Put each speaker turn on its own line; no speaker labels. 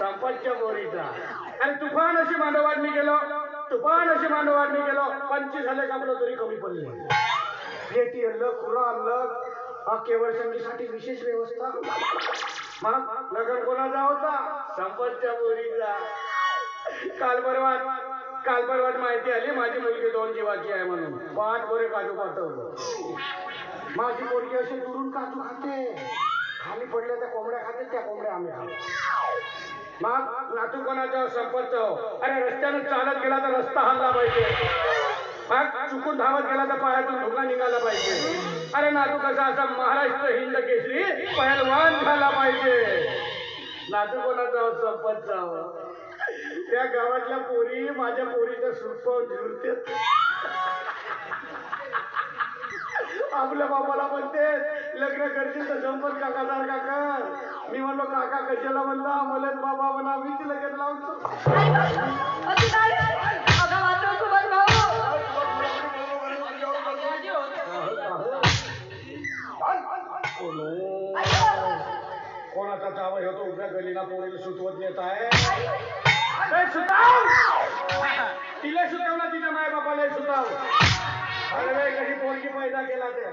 संपतच्या बोरीचा आणि तुफान अशी मांडवाडणी गेलो तुफान अशी मांडवाडणी गेलो पंचवीस झाले कापलं तरी कमी पडले. भेटी आणलं खुरा आणलं हा केवळ संगीसाठी विशेष व्यवस्था. मग लग्न कोणाचा होता? संपतच्या बोरीचा काल परवा काल परवा माहिती आली माझी मुलगी दोन जीवाची आहे म्हणून. पाच बोरे काजू पाठवलं माझी मुलगी अशी दुरून काजू खाते. खाली पडल्या त्या कोंबड्या खाते त्या कोंबड्या आम्ही खातो. मग नातू कोणाचा संपर्क हो. अरे रस्त्यानं चालत गेला तर रस्ता हल्ला पाहिजे. मग चुकून धावत गेला तर पायातून धोका निघाला पाहिजे. अरे नातू कसा असा महाराष्ट्र हिंद केसरी पहलवान झाला पाहिजे. नातू कोणाचा संपतचा हो. त्या गावातल्या पोरी माझ्या पोरीच्या सूट पाहून झुरते आपल्या बाबाला म्हणते लग्न करशील तर संपत काका सारखा म्हणलो काका कशाला म्हणलं मला बाबा म्हणा मीच लगेच लावतो.
असं
कोणाचा चावा होतो उभ्या गलीला पोरीला सुतवत येत आहे? ए, सुताव! तिला सुतावला तिच्या माय बापाला सुताव! अरे रे, कशी पोरगी पैदा केला ते.